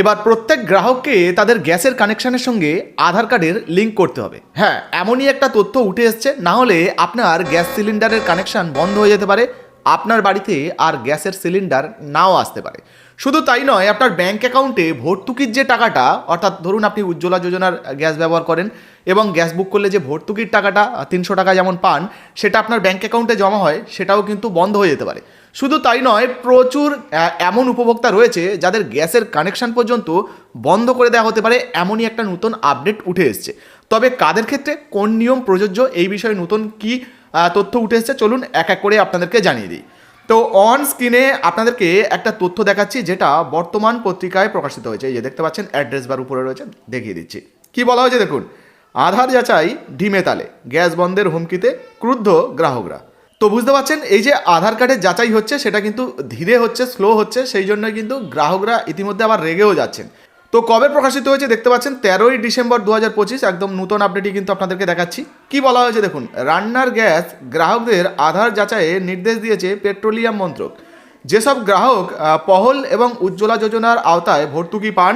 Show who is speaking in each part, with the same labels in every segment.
Speaker 1: এবার প্রত্যেক গ্রাহককে তাদের গ্যাসের কানেকশনের সঙ্গে আধার কার্ডের লিঙ্ক করতে হবে। হ্যাঁ এমনই একটা তথ্য উঠে এসছে, না হলে আপনার গ্যাস সিলিন্ডারের কানেকশন বন্ধ হয়ে যেতে পারে, আপনার বাড়িতে আর গ্যাসের সিলিন্ডার নাও আসতে পারে। শুধু তাই নয়, আপনার ব্যাঙ্ক অ্যাকাউন্টে ভর্তুকির যে টাকাটা, অর্থাৎ ধরুন আপনি উজ্জ্বলা যোজনার গ্যাস ব্যবহার করেন এবং গ্যাস বুক করলে যে ভর্তুকির টাকাটা, তিনশো টাকা যেমন পান, সেটা আপনার ব্যাঙ্ক অ্যাকাউন্টে জমা হয়, সেটাও কিন্তু বন্ধ হয়ে যেতে পারে। শুধু তাই নয়, প্রচুর এমন উপভোক্তা রয়েছে যাদের গ্যাসের কানেকশন পর্যন্ত বন্ধ করে দেওয়া হতে পারে এমনই একটা নতুন আপডেট উঠে এসছে। তবে কাদের ক্ষেত্রে, কোন নিয়ম প্রযোজ্য, এই বিষয়ে নতুন কি তথ্য উঠে এসছে, চলুন এক এক করে আপনাদেরকে জানিয়ে দিই। তো অন স্ক্রিনে আপনাদেরকে একটা তথ্য দেখাচ্ছি, যেটা বর্তমান পত্রিকায় প্রকাশিত হয়েছে। যে দেখতে পাচ্ছেন অ্যাড্রেস বার উপরে রয়েছে, দেখিয়ে দিচ্ছি। কি বলা হয়েছে দেখুন, আধার যাচাই ঢিমে তালে, গ্যাস বন্ধের হুমকিতে ক্রুদ্ধ গ্রাহকরা। তো বুঝতে পারছেন, এই যে আধার কার্ডের যাচাই হচ্ছে, সেটা কিন্তু ধীরে হচ্ছে স্লো হচ্ছে, সেই জন্য কিন্তু গ্রাহকরা ইতিমধ্যে আবার রেগেও যাচ্ছেন। তো কবে প্রকাশিত হয়েছে দেখতে পাচ্ছেন, তেরোই ডিসেম্বর দু হাজার পঁচিশ, একদম নতুন আপডেটই কিন্তু আপনাদেরকে দেখাচ্ছি। কি বলা হয়েছে দেখুন, রান্নার গ্যাস গ্রাহকদের আধার যাচাইয়ের নির্দেশ দিয়েছে পেট্রোলিয়াম মন্ত্রক। যেসব গ্রাহক পহল এবং উজ্জ্বলা যোজনার আওতায় ভর্তুকি পান,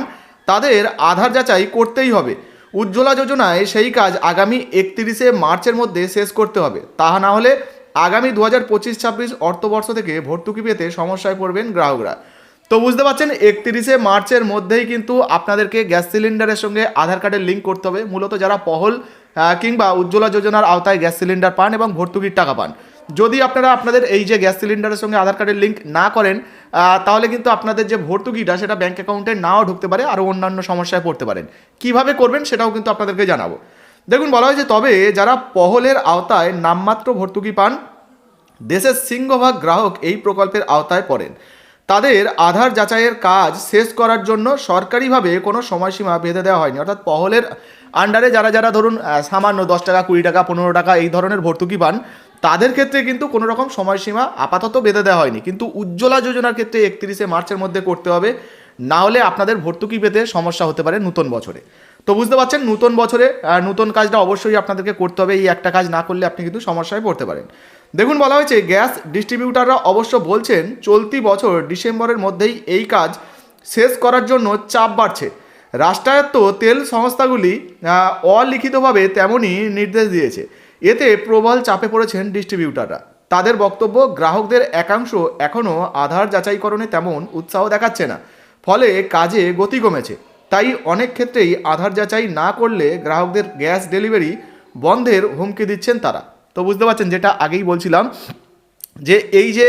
Speaker 1: তাদের আধার যাচাই করতেই হবে। উজ্জ্বলা যোজনায় সেই কাজ আগামী একত্রিশে মার্চের মধ্যে শেষ করতে হবে। তাহা না হলে আগামী দু হাজার পঁচিশ ছাব্বিশ অর্থবর্ষ থেকে ভর্তুকি পেতে সমস্যায় পড়বেন গ্রাহকরা। তো বুঝতে পারছেন, একত্রিশে মার্চের মধ্যেই কিন্তু আপনাদেরকে গ্যাস সিলিন্ডারের সঙ্গে আধার কার্ডের লিঙ্ক করতে হবে। মূলত যারা পহল কিংবা উজ্জ্বলা যোজনার আওতায় গ্যাস সিলিন্ডার পান এবং ভর্তুকির টাকা পান। যদি আপনারা আপনাদের এই যে গ্যাস সিলিন্ডারের সঙ্গে আধার কার্ডের লিঙ্ক না করেন তাহলে কিন্তু আপনাদের যে ভর্তুকিটা সেটা ব্যাঙ্ক অ্যাকাউন্টে নাও ঢুকতে পারে, আরও অন্যান্য সমস্যায় পড়তে পারেন। কীভাবে করবেন সেটাও কিন্তু আপনাদেরকে জানাব। দেখুন, বলা হয়েছে তবে যারা পহলের আওতায় নামমাত্র ভর্তুকি পান, দেশের সিংহভাগ গ্রাহক এই প্রকল্পের আওতায় পড়েন। তাদের আধার যাচাইয়ের কাজ শেষ করার জন্য সরকারিভাবে কোনো সময়সীমা বেঁধে দেওয়া হয়নি। অর্থাৎ পহলের আন্ডারে যারা যারা ধরুন সামান্য দশ টাকা, কুড়ি টাকা, পনেরো টাকা এই ধরনের ভর্তুকি পান, তাদের ক্ষেত্রে কিন্তু কোনো রকম সময়সীমা আপাতত বেঁধে দেওয়া হয়নি। কিন্তু উজ্জ্বলা যোজনার ক্ষেত্রে একত্রিশে মার্চের মধ্যে করতে হবে। না হলে আপনাদের ভর্তুকি পেতে সমস্যা হতে পারে নতুন বছরে। তো বুঝতে পারছেন, নতুন বছরে নতুন কাজটা অবশ্যই আপনাদেরকে করতে হবে। এই একটা কাজ না করলে আপনি কিন্তু সমস্যায় পড়তে পারেন। দেখুন, বলা হয়েছে, গ্যাস ডিস্ট্রিবিউটাররা অবশ্য বলছেন, চলতি বছর ডিসেম্বরের মধ্যেই এই কাজ শেষ করার জন্য চাপ বাড়ছে। রাষ্ট্রায়ত্ত তেল সংস্থাগুলি অলিখিতভাবে তেমনই নির্দেশ দিয়েছে। এতে প্রবল চাপে পড়েছেন ডিস্ট্রিবিউটাররা। তাদের বক্তব্য, গ্রাহকদের একাংশ এখনও আধার যাচাইকরণে তেমন উৎসাহ দেখাচ্ছে না। ফলে কাজে গতি কমেছে। তাই অনেক ক্ষেত্রেই আধার যাচাই না করলে গ্রাহকদের গ্যাস ডেলিভারি বন্ধের হুমকি দিচ্ছেন তারা। তো বুঝতে পারছেন যেটা আগেই বলছিলাম যে এই যে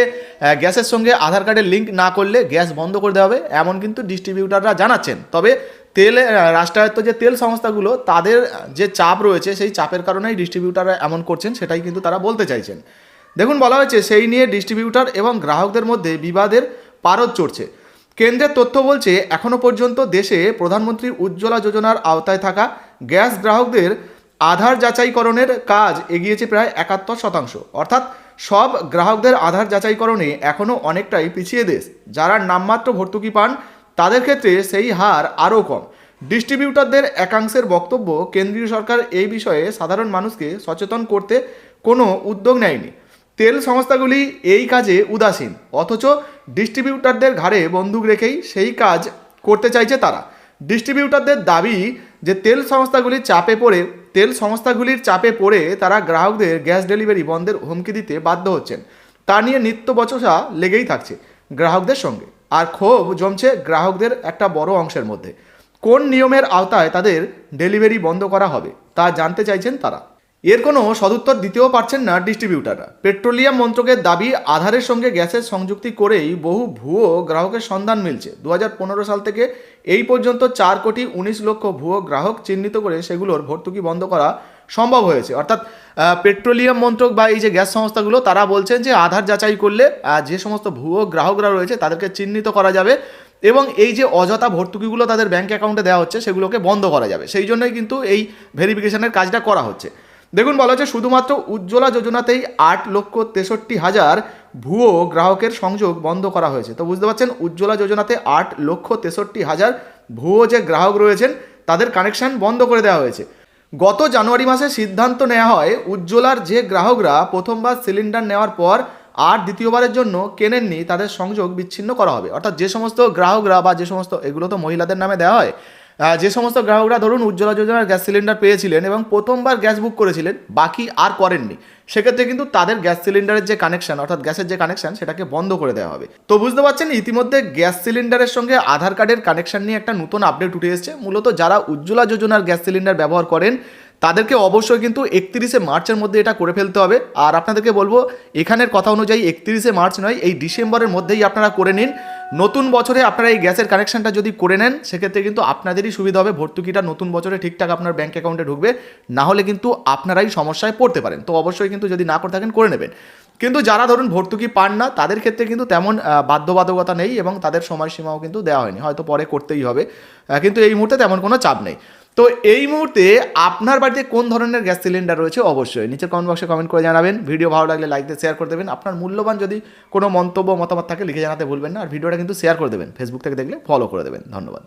Speaker 1: গ্যাসের সঙ্গে আধার কার্ডের লিঙ্ক না করলে গ্যাস বন্ধ করে দেওয়া হবে এমন কিন্তু ডিস্ট্রিবিউটাররা জানাচ্ছেন। তবে তেল রাষ্ট্রায়ত্ত যে তেল সংস্থাগুলো, তাদের যে চাপ রয়েছে সেই চাপের কারণেই ডিস্ট্রিবিউটাররা এমন করছেন সেটাই কিন্তু তারা বলতে চাইছেন। দেখুন বলা হয়েছে, সেই নিয়ে ডিস্ট্রিবিউটার এবং গ্রাহকদের মধ্যে বিবাদের পারদ চড়ছে। কেন্দ্রের তথ্য বলছে এখনও পর্যন্ত দেশে প্রধানমন্ত্রী উজ্জ্বলা যোজনার আওতায় থাকা গ্যাস গ্রাহকদের আধার যাচাইকরণের কাজ এগিয়েছে প্রায় একাত্তর শতাংশ। অর্থাৎ সব গ্রাহকদের আধার যাচাইকরণে এখনও অনেকটাই পিছিয়ে দেশ। যারা নামমাত্র ভর্তুকি পান, তাদের ক্ষেত্রে সেই হার আরও কম। ডিস্ট্রিবিউটারদের একাংশের বক্তব্য, কেন্দ্রীয় সরকার এই বিষয়ে সাধারণ মানুষকে সচেতন করতে কোনো উদ্যোগ নেয়নি। তেল সংস্থাগুলি এই কাজে উদাসীন, অথচ ডিস্ট্রিবিউটারদের ঘাড়ে বন্দুক রেখেই সেই কাজ করতে চাইছে তারা। ডিস্ট্রিবিউটারদের দাবি যে তেল সংস্থাগুলির চাপে পড়ে, তেল সংস্থাগুলির চাপে পড়ে তারা গ্রাহকদের গ্যাস ডেলিভারি বন্ধের হুমকি দিতে বাধ্য হচ্ছেন। তা নিয়ে নিত্য বচসা লেগেই থাকছে গ্রাহকদের সঙ্গে। আর ক্ষোভ জমছে গ্রাহকদের একটা বড় অংশের মধ্যে। কোন নিয়মের আওতায় তাদের ডেলিভারি বন্ধ করা হবে, তা জানতে চাইছেন তারা। এর কোনো সদুত্তর দিতেও পারছেন না ডিস্ট্রিবিউটাররা। পেট্রোলিয়াম মন্ত্রকের দাবি, আধারের সঙ্গে গ্যাসের সংযুক্তি করেই বহু ভুয়ো গ্রাহকের সন্ধান মিলছে। দু হাজার পনেরো সাল থেকে এই পর্যন্ত চার কোটি উনিশ লক্ষ ভুয়ো গ্রাহক চিহ্নিত করে সেগুলোর ভর্তুকি বন্ধ করা সম্ভব হয়েছে। অর্থাৎ পেট্রোলিয়াম মন্ত্রক বা এই যে গ্যাস সংস্থাগুলো, তারা বলছেন যে আধার যাচাই করলে যে সমস্ত ভুয়ো গ্রাহকরা রয়েছে তাদেরকে চিহ্নিত করা যাবে এবং এই যে অযথা ভর্তুকিগুলো তাদের ব্যাঙ্ক অ্যাকাউন্টে দেওয়া হচ্ছে, সেগুলোকে বন্ধ করা যাবে। সেই জন্যই কিন্তু এই ভেরিফিকেশনের কাজটা করা হচ্ছে। দেখুন, বলা হচ্ছে শুধুমাত্র উজ্জ্বলা যোজনাতেই আট লক্ষ তেষট্টি হাজার ভুয়ো গ্রাহকের সংযোগ বন্ধ করা হয়েছে। তো বুঝতে পারছেন, উজ্জ্বলা যোজনাতে আট লক্ষ তেষট্টি হাজার ভুয়ো যে গ্রাহক রয়েছেন, তাদের কানেকশন বন্ধ করে দেওয়া হয়েছে। গত জানুয়ারি মাসে সিদ্ধান্ত নেওয়া হয়, উজ্জ্বলার যে গ্রাহকরা প্রথমবার সিলিন্ডার নেওয়ার পর আর দ্বিতীয়বারের জন্য কেনেননি, তাদের সংযোগ বিচ্ছিন্ন করা হবে। অর্থাৎ যে সমস্ত গ্রাহকরা বা যে সমস্ত, এগুলো তো মহিলাদের নামে দেওয়া হয় যে সমস্ত গ্রাহকরা ধরুন উজ্জ্বলা যোজনার গ্যাস সিলিন্ডার পেয়েছিলেন এবং প্রথমবার গ্যাস বুক করেছিলেন, বাকি আর করেননি, সেক্ষেত্রে কিন্তু তাদের গ্যাস সিলিন্ডারের যে কানেকশন অর্থাৎ গ্যাসের যে কানেকশন সেটাকে বন্ধ করে দেওয়া হবে। তো বুঝতে পারছেন, ইতিমধ্যে গ্যাস সিলিন্ডারের সঙ্গে আধার কার্ডের কানেকশন নিয়ে একটা নতুন আপডেট উঠে এসেছে। মূলত যারা উজ্জ্বলা যোজনার গ্যাস সিলিন্ডার ব্যবহার করেন, তাদেরকে অবশ্যই কিন্তু একত্রিশে মার্চের মধ্যে এটা করে ফেলতে হবে। আর আপনাদেরকে বলব, এখানের কথা অনুযায়ী একত্রিশে মার্চ নয়, এই ডিসেম্বরের মধ্যেই আপনারা করে নিন। নতুন বছরে আপনারা এই গ্যাসের কানেকশনটা যদি করে নেন, সেক্ষেত্রে কিন্তু আপনাদেরই সুবিধা হবে। ভর্তুকিটা নতুন বছরে ঠিকঠাক আপনার ব্যাঙ্ক অ্যাকাউন্টে ঢুকবে, না হলে কিন্তু আপনারাই সমস্যায় পড়তে পারেন। তো অবশ্যই কিন্তু যদি না করে থাকেন, করে নেবেন। কিন্তু যারা ধরুন ভর্তুকি পান না, তাদের ক্ষেত্রে কিন্তু তেমন বাধ্যবাধকতা নেই এবং তাদের সময়সীমাও কিন্তু দেওয়া হয়নি। হয়তো পরে করতেই হবে। কিন্তু এই মুহূর্তে তেমন কোনো চাপ নেই। তো এই মুহূর্তে আপনার বাড়িতে কোন ধরনের গ্যাস সিলিন্ডার রয়েছে? অবশ্যই নিচের কমেন্ট বক্সে কমেন্ট করে জানাবেন। ভিডিও ভালো লাগলে লাইক দিয়ে শেয়ার করে দেবেন। আপনার মূল্যবান যদি কোনো মন্তব্য, মতামত থাকে, লিখে জানাতে ভুলবেন না। আর ভিডিওটা কিন্তু শেয়ার করে দেবেন। ফেসবুক থেকে দেখলে ফলো করে দেবেন। ধন্যবাদ।